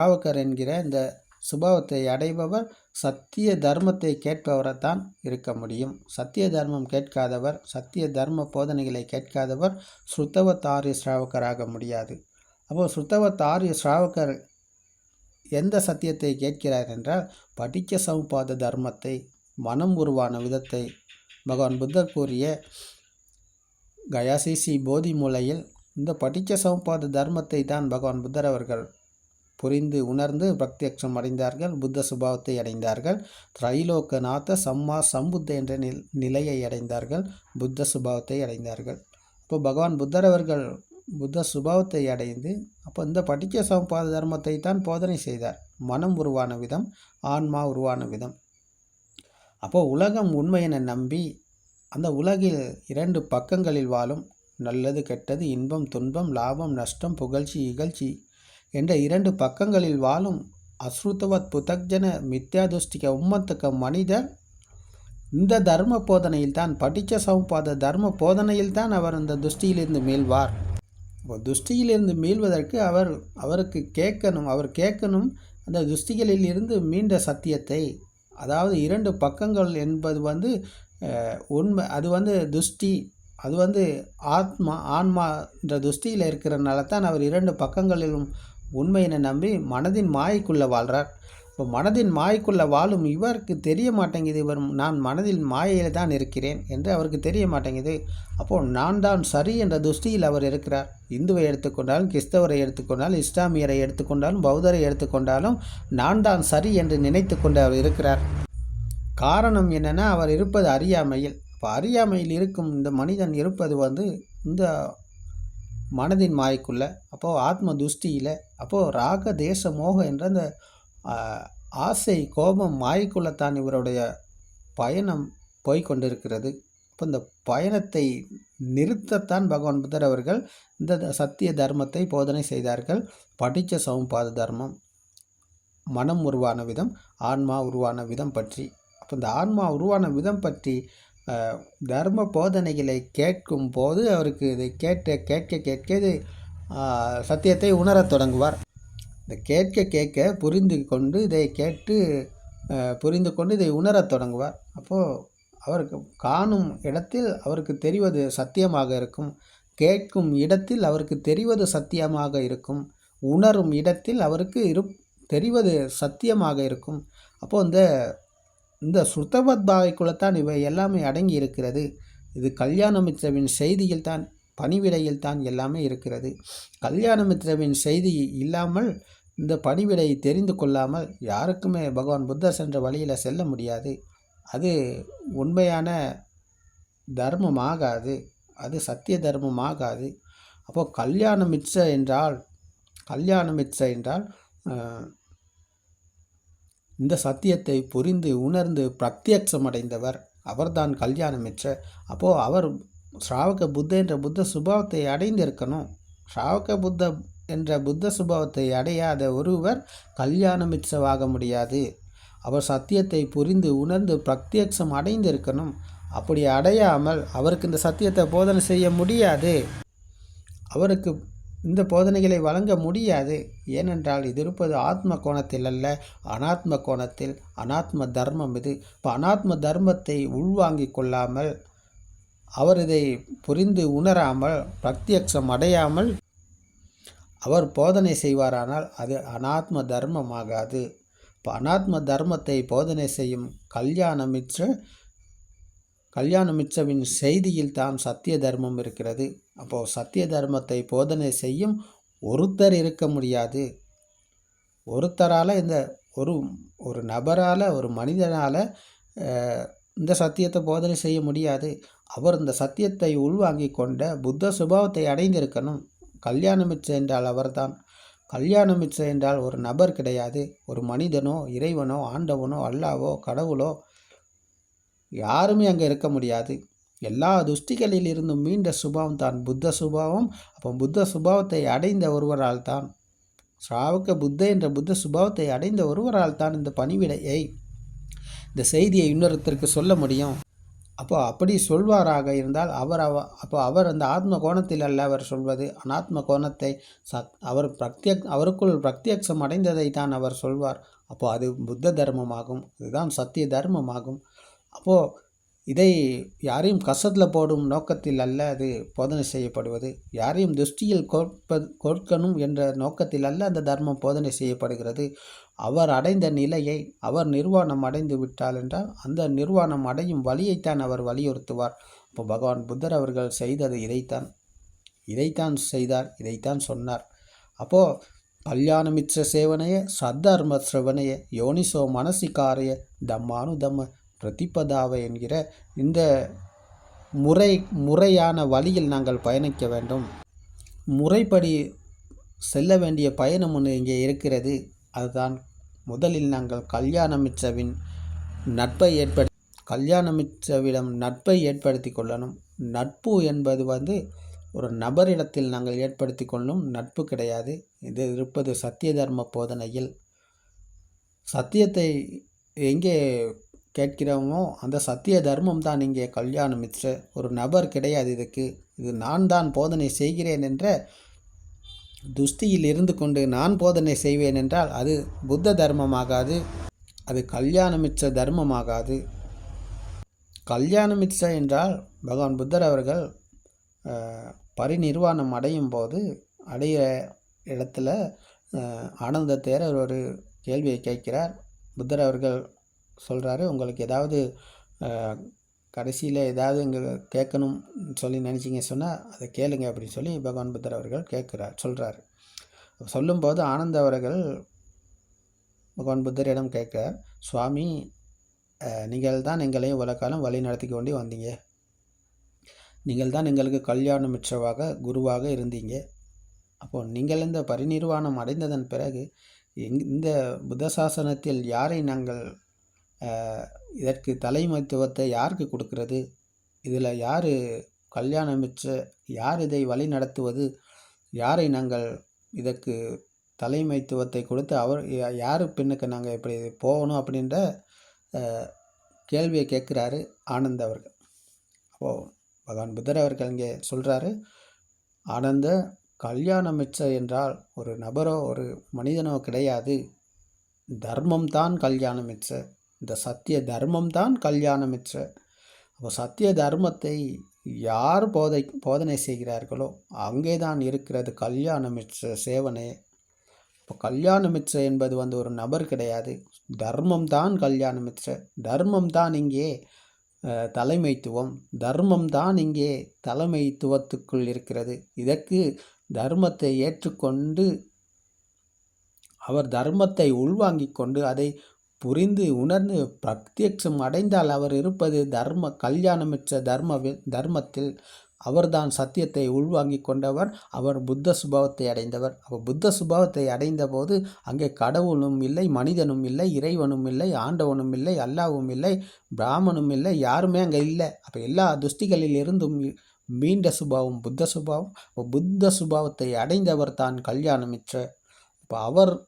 பாவக்கர் என்கிற இந்த சுபாவத்தை அடைபவர் சத்திய தர்மத்தை கேட்பவரைத்தான் இருக்க முடியும். சத்திய தர்மம் கேட்காதவர் சத்திய தர்ம போதனைகளை கேட்காதவர் ஸ்ருத்தவத் ஆரிய ஸ்ராவகராக முடியாது. அப்போது ஸ்ருத்தவத் ஆரிய ஸ்ராவகர் எந்த சத்தியத்தை கேட்கிறார் என்றால் படிக்க சமுபாத தர்மத்தை மனம் உருவான விதத்தை. பகவான் புத்தர் கூறிய கயாசிசி போதி மூலையில் இந்த படிக்க சமுபாத தர்மத்தை தான் பகவான் புத்தர் அவர்கள் புரிந்து உணர்ந்து பிரத்யக்ஷம் அடைந்தார்கள் புத்த சுபாவத்தை அடைந்தார்கள். திரைலோக்கநாத சம்மா சம்புத்த என்ற நில் நிலையை அடைந்தார்கள் புத்த சுபாவத்தை அடைந்தார்கள். இப்போ பகவான் புத்தர் அவர்கள் புத்த சுபாவத்தை அடைந்து அப்போ இந்த படிக்க சமபாத தர்மத்தை தான் போதனை செய்தார். மனம் உருவான விதம் ஆன்மா உருவான விதம். அப்போ உலகம் உண்மை என நம்பி அந்த உலகில் இரண்டு பக்கங்களில் வாழும் நல்லது கெட்டது இன்பம் துன்பம் லாபம் நஷ்டம் புகழ்ச்சி இகழ்ச்சி என்ற இரண்டு பக்கங்களில் வாழும் அஸ்ருத்தவத் புதக்ஜன மித்யாதுஷ்டிக உம்மத்துக்க மனிதர் இந்த தர்ம போதனையில் தான் படித்த சமபாத தர்ம போதனையில் தான் அவர் இந்த துஷ்டியிலிருந்து மீள்வார். துஷ்டியிலிருந்து மீள்வதற்கு அவர் அவருக்கு கேட்கணும் அவர் கேட்கணும் அந்த துஷ்டிகளில் இருந்து மீண்ட சத்தியத்தை. அதாவது இரண்டு பக்கங்கள் என்பது வந்து உண்மை அது வந்து துஷ்டி அது வந்து ஆத்மா ஆன்மா என்ற துஷ்டியில் இருக்கிறனால தான் அவர் இரண்டு பக்கங்களிலும் உண்மையினை நம்பி மனதின் மாயைக்குள்ளே வாழ்கிறார் இப்போ மனதின் மாயைக்குள்ளே வாழும் இவருக்கு தெரிய மாட்டேங்குது. இவர் நான் மனதில் மாயையில் தான் இருக்கிறேன் என்று அவருக்கு தெரிய மாட்டேங்குது. அப்போது நான் தான் சரி என்ற துஷ்டியில் அவர் இருக்கிறார். இந்துவை எடுத்துக்கொண்டாலும் கிறிஸ்தவரை எடுத்துக்கொண்டாலும் இஸ்லாமியரை எடுத்துக்கொண்டாலும் பௌத்தரை எடுத்துக்கொண்டாலும் நான் தான் சரி என்று நினைத்து கொண்டு அவர் இருக்கிறார். காரணம் என்னென்னா அவர் இருப்பது அறியாமையில். இப்போ அறியாமையில் இருக்கும் இந்த மனிதன் இருப்பது வந்து இந்த மனதின் மாய்க்குள்ளே அப்போது ஆத்ம துஷ்டியில் அப்போது ராக தேச மோகம் என்ற அந்த ஆசை கோபம் மாய்க்குள்ளத்தான் இவருடைய பயணம் போய்கொண்டிருக்கிறது. இப்போ இந்த பயணத்தை நிறுத்தத்தான் பகவான் புத்தர் அவர்கள் இந்த சத்திய தர்மத்தை போதனை செய்தார்கள். படித்த சமபாத தர்மம். மனம் உருவான விதம் ஆன்மா உருவான விதம் பற்றி. அப்போ இந்த ஆன்மா உருவான விதம் பற்றி தர்ம போதனைகளை கேட்கும் போது அவருக்கு இதை கேட்ட கேட்க கேட்க இது சத்தியத்தை உணரத் தொடங்குவார். இந்த கேட்க கேட்க புரிந்து கொண்டு இதை கேட்டு புரிந்து கொண்டு இதை உணரத் தொடங்குவார். அப்போது அவருக்கு காணும் இடத்தில் அவருக்கு தெரிவது சத்தியமாக இருக்கும். கேட்கும் இடத்தில் அவருக்கு தெரிவது சத்தியமாக இருக்கும். உணரும் இடத்தில் அவருக்கு இரு தெரிவது சத்தியமாக இருக்கும். அப்போது இந்த இந்த சுத்தபத் பாவைக்குள்ளத்தான் இவை எல்லாமே அடங்கி இருக்கிறது. இது கல்யாணமித்ரவின் செய்தியில் தான் பணிவிடையில் தான் எல்லாமே இருக்கிறது. கல்யாண மித்திரவின் செய்தி இல்லாமல் இந்த பணிவிடையை தெரிந்து கொள்ளாமல் யாருக்குமே பகவான் புத்தர் சென்ற வழியில் செல்ல முடியாது. அது உண்மையான தர்மமாகாது. அது சத்திய தர்மமாகாது. அப்போது கல்யாணமிச்ச என்றால் கல்யாணமிச்ச என்றால் இந்த சத்தியத்தை புரிந்து உணர்ந்து பிரத்யட்சம் அடைந்தவர். அவர்தான் கல்யாணமிற்ற அப்போது அவர் ஸ்ராவக புத்த என்ற புத்த சுபாவத்தை அடைந்திருக்கணும். ஸ்ராவக புத்த என்ற புத்த சுபாவத்தை அடையாத ஒருவர் கல்யாணமிச்சவாக முடியாது. அவர் சத்தியத்தை புரிந்து உணர்ந்து பிரத்யக்ஷம் அடைந்திருக்கணும். அப்படி அடையாமல் அவருக்கு இந்த சத்தியத்தை போதனை செய்ய முடியாது. அவருக்கு இந்த போதனைகளை வழங்க முடியாது. ஏனென்றால் இது இருப்பது ஆத்ம கோணத்தில் அல்ல அனாத்ம கோணத்தில். அனாத்ம தர்மம் இது. இப்போ அனாத்ம தர்மத்தை உள்வாங்கி கொள்ளாமல் அவர் இதை புரிந்து உணராமல் பிரத்யக்ஷம் அடையாமல் அவர் போதனை செய்வாரானால் அது அனாத்ம தர்மமாகாது. இப்போ அனாத்ம தர்மத்தை போதனை செய்யும் கல்யாணமிச்ச கல்யாணமிச்சவின் செய்தியில் தான் சத்திய தர்மம் இருக்கிறது. அப்போது சத்திய தர்மத்தை போதனை செய்யும் ஒருத்தர் இருக்க முடியாது. ஒருத்தரால் இந்த ஒரு ஒரு நபரால் ஒரு மனிதனால் இந்த சத்தியத்தை போதனை செய்ய முடியாது. அவர் இந்த சத்தியத்தை உள்வாங்கி கொண்ட புத்த சுபாவத்தை அடைந்திருக்கணும். கல்யாணமிச்சை என்றால் அவர்தான். கல்யாணமிச்சை என்றால் ஒரு நபர் கிடையாது. ஒரு மனிதனோ இறைவனோ ஆண்டவனோ அல்லாவோ கடவுளோ யாருமே அங்கே இருக்க முடியாது. எல்லா துஷ்டிகளில் இருந்தும் மீண்ட சுபாவம் தான் புத்த சுபாவம். அப்போ புத்த சுபாவத்தை அடைந்த ஒருவரால் தான். ஸ்ராவக புத்த என்ற புத்த சுபாவத்தை அடைந்த ஒருவரால் தான் இந்த பணிவிடையை இந்த செய்தியை இன்னொருத்தருக்கு சொல்ல முடியும். அப்போ அப்படி சொல்வாராக இருந்தால் அவர் அவ அப்போ அவர் அந்த ஆத்ம கோணத்தில் அல்ல அவர் சொல்வது. அனாத்ம கோணத்தை சத் அவர் பிரத்யக் அவருக்குள் பிரத்யக்ஷம் அடைந்ததை தான் அவர் சொல்வார். அப்போ அது புத்த தர்மமாகும். இதுதான் சத்திய தர்மமாகும். அப்போது இதை யாரையும் கசத்தில் போடும் நோக்கத்தில் அல்ல அது போதனை செய்யப்படுவது. யாரையும் துஷ்டியில் கோட்பது கோட்கணும் என்ற நோக்கத்தில் அல்ல அந்த தர்மம் போதனை செய்யப்படுகிறது. அவர் அடைந்த நிலையை அவர் நிர்வாணம் அடைந்து விட்டால் என்றால் அந்த நிர்வாணம் அடையும் வழியைத்தான் அவர் வலியுறுத்துவார். இப்போ பகவான் புத்தர் அவர்கள் செய்தது இதைத்தான். இதைத்தான் செய்தார் இதைத்தான் சொன்னார். அப்போது கல்யாணமிச்ச சேவனைய சத்தர்ம சிரவணைய யோனிசோ மனசிகாரைய தம்மானு தம்ம பிரதிபதாவை என்கிற இந்த முறை முறையான வழியில் நாங்கள் பயணிக்க வேண்டும். முறைப்படி செல்ல வேண்டிய பயணம் ஒன்று இங்கே இருக்கிறது. அதுதான் முதலில் நாங்கள் கல்யாணமிச்சவின் நட்பை ஏற்படு கல்யாணமிச்சவிடம் நட்பை ஏற்படுத்தி கொள்ளணும். நட்பு என்பது வந்து ஒரு நபரிடத்தில் நாங்கள் ஏற்படுத்தி கொள்ளும் நட்பு கிடையாது. இது இருப்பது சத்திய தர்ம போதனையில். சத்தியத்தை எங்கே கேட்கிறோமோ அந்த சத்திய தர்மம் தான் இங்கே கல்யாணம் மிஸ்டர். ஒரு நபர் கிடையாது இதுக்கு. இது நான் தான் போதனை செய்கிறேன் என்ற துஸ்தியில் இருந்து கொண்டு நான் போதனை செய்வேன் என்றால் அது புத்த தர்மமாகாது அது கல்யாணமிச்ச தர்மமாகாது. கல்யாணமிச்ச என்றால் பகவான் புத்தர் அவர்கள் பரிநிர்வாணம் அடையும் போது அடையிற இடத்துல ஆனந்த தேரர் ஒரு கேள்வியை கேட்கிறார். புத்தர் அவர்கள் சொல்கிறாரு உங்களுக்கு ஏதாவது கடைசியில் ஏதாவது இங்கே கேட்கணும் சொல்லி நினச்சிங்க சொன்னால் அதை கேளுங்க அப்படின்னு சொல்லி பகவான் புத்தர் அவர்கள் கேட்குறார் சொல்கிறார் சொல்லும்போது ஆனந்த அவர்கள் பகவான் புத்தரிடம் கேட்கிறார் சுவாமி நீங்கள் தான் எங்களையும் உலகாலம் வழி நடத்தி கொண்டு வந்தீங்க. நீங்கள் தான் எங்களுக்கு கல்யாணம் மிச்சவாக குருவாக இருந்தீங்க. அப்போது நீங்கள் இந்த பரிநிர்வாணம் அடைந்ததன் பிறகு எங் இந்த புத்த சாசனத்தில் யாரை நாங்கள் இதற்கு தலைமைத்துவத்தை யாருக்கு கொடுக்கிறது? இதில் யார் கல்யாணம் மிச்ச யார் இதை வழி நடத்துவது? யாரை நாங்கள் இதற்கு தலைமைத்துவத்தை கொடுத்து அவர் யா- பெண்ணுக்கு பின்னுக்கு நாங்கள் இப்படி போகணும் அப்படின்ற கேள்வியை கேட்குறாரு ஆனந்த் அவர்கள். அப்போது பகவான் புத்தர் அவர்கள் இங்கே சொல்கிறாரு ஆனந்த கல்யாணம் மிச்ச என்றால் ஒரு நபரோ ஒரு மனிதனோ கிடையாது. தர்மம் தான் கல்யாணம் மிச்ச இந்த சத்திய தர்மம் தான் கல்யாணம் அப்போ சத்திய தர்மத்தை யார் போதை போதனை செய்கிறார்களோ அங்கே தான் இருக்கிறது கல்யாண மிச்ச சேவனை. இப்போ கல்யாணமிச்ச என்பது வந்து ஒரு நபர் கிடையாது. தர்மம் தான் கல்யாண மிச்ச தர்மம் தான் இங்கே தலைமைத்துவம். தர்மம் தான் இங்கே தலைமைத்துவத்துக்குள் இருக்கிறது. இதற்கு தர்மத்தை ஏற்றுக்கொண்டு அவர் தர்மத்தை உள்வாங்கிக் கொண்டு அதை புரிந்து உணர்ந்து பிரத்யட்சம் அடைந்தால் அவர் இருப்பது தர்ம கல்யாணமிச்ச தர்ம தர்மத்தில் அவர்தான் சத்தியத்தை உள்வாங்கிக் கொண்டவர் அவர் புத்த சுபாவத்தை அடைந்தவர். அவர் புத்த சுபாவத்தை அடைந்த போது அங்கே கடவுளும் இல்லை மனிதனும் இல்லை இறைவனும் இல்லை ஆண்டவனும் இல்லை அல்லாவும் இல்லை பிராமணும் இல்லை யாருமே அங்கே இல்லை. அப்போ எல்லா துஷ்டிகளில் இருந்தும் மீண்ட சுபாவம் புத்த சுபாவம். புத்த சுபாவத்தை அடைந்தவர் தான் கல்யாணமிச்ச இப்போ அவர்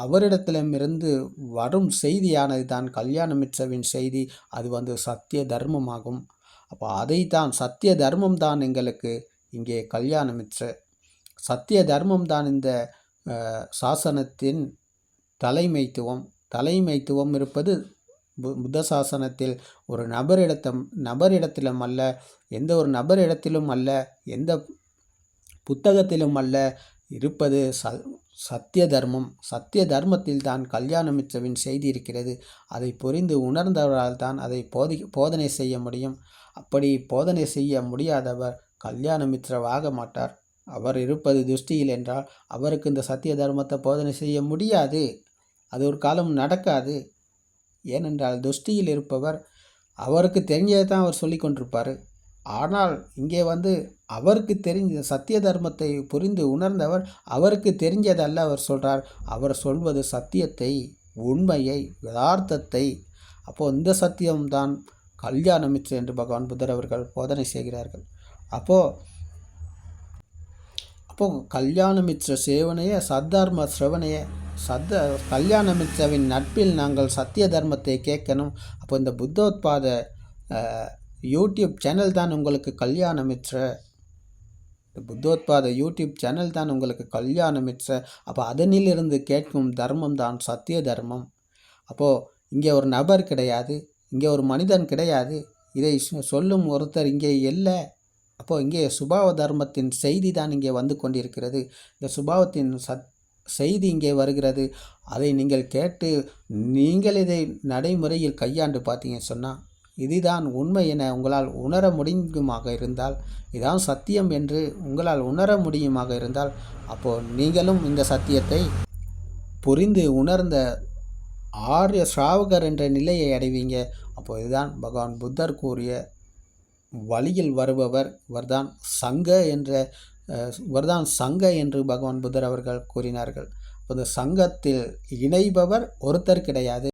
அவரிடத்திடமிருந்து வரும் செய்தியானது தான் கல்யாணமிச்சவின் செய்தி. அது வந்து சத்திய தர்மமாகும். அப்போ அதைத்தான் சத்திய தர்மம் தான் எங்களுக்கு இங்கே கல்யாணமிச்ச சத்திய தர்மம் தான் இந்த சாசனத்தின் தலைமைத்துவம். தலைமைத்துவம் இருப்பது பு- புத்த சாசனத்தில் ஒரு நபரிடத்தம் நபரிடத்திலும் அல்ல எந்த ஒரு நபரிடத்திலும் அல்ல எந்த புத்தகத்திலும் அல்ல இருப்பது ச சத்திய தர்மம். சத்திய தர்மத்தில் தான் கல்யாணமிச்சவின் செய்தி இருக்கிறது. அதை புரிந்து உணர்ந்தவரால் தான் அதை போதி போதனை செய்ய முடியும். அப்படி போதனை செய்ய முடியாதவர் கல்யாணமித்ரவாக மாட்டார். அவர் இருப்பது துஷ்டியில் என்றால் அவருக்கு இந்த சத்திய தர்மத்தை போதனை செய்ய முடியாது. அது ஒரு காலம் நடக்காது. ஏனென்றால் துஷ்டியில் இருப்பவர் அவருக்கு தெரிஞ்சதை தான் அவர் சொல்லி கொண்டிருப்பார். ஆனால் இங்கே வந்து அவருக்கு தெரிஞ்ச சத்திய தர்மத்தை புரிந்து உணர்ந்தவர் அவருக்கு தெரிஞ்சதல்ல அவர் சொல்கிறார் அவர் சொல்வது சத்தியத்தை உண்மையை யதார்த்தத்தை. அப்போது இந்த சத்தியம்தான் கல்யாணமிச்சு என்று பகவான் புத்தர் அவர்கள் போதனை செய்கிறார்கள். அப்போது அப்போது கல்யாணமித்ர சேவனையே சத்தர்ம சிரவணைய சத்த கல்யாணமித்ரவின் நட்பில் நாங்கள் சத்திய தர்மத்தை கேட்கணும். அப்போ இந்த புத்தோத்பாத யூடியூப் சேனல் தான் உங்களுக்கு கல்யாணம் மிச்ச புத்தோத்பாத யூடியூப் சேனல் தான் உங்களுக்கு கல்யாணமிற்ற அப்போ அதனிலிருந்து கேட்கும் தர்மம் தான் சத்திய தர்மம். அப்போது இங்கே ஒரு நபர் கிடையாது இங்கே ஒரு மனிதன் கிடையாது இதை சொல்லும் ஒருத்தர் இங்கே இல்லை. அப்போது இங்கே சுபாவ தர்மத்தின் செய்தி தான் இங்கே வந்து கொண்டிருக்கிறது. இந்த சுபாவத்தின் சத் செய்தி இங்கே வருகிறது. அதை நீங்கள் கேட்டு நீங்கள் இதை நடைமுறையில் கையாண்டு பார்த்தீங்க சொன்னால் இதுதான் உண்மை என உங்களால் உணர முடியுமாக இருந்தால் இதான் சத்தியம் என்று உங்களால் உணர முடியுமாக இருந்தால் அப்போது நீங்களும் இந்த சத்தியத்தை புரிந்து உணர்ந்த ஆரிய ஸ்ராவகர் என்ற நிலையை அடைவீங்க. அப்போ இதுதான் பகவான் புத்தர் கூறிய வழியில் வருபவர் இவர்தான் சங்க என்ற இவர்தான் சங்க என்று பகவான் புத்தர் அவர்கள் கூறினார்கள். அந்த சங்கத்தில் இணைபவர் ஒருத்தர் கிடையாது.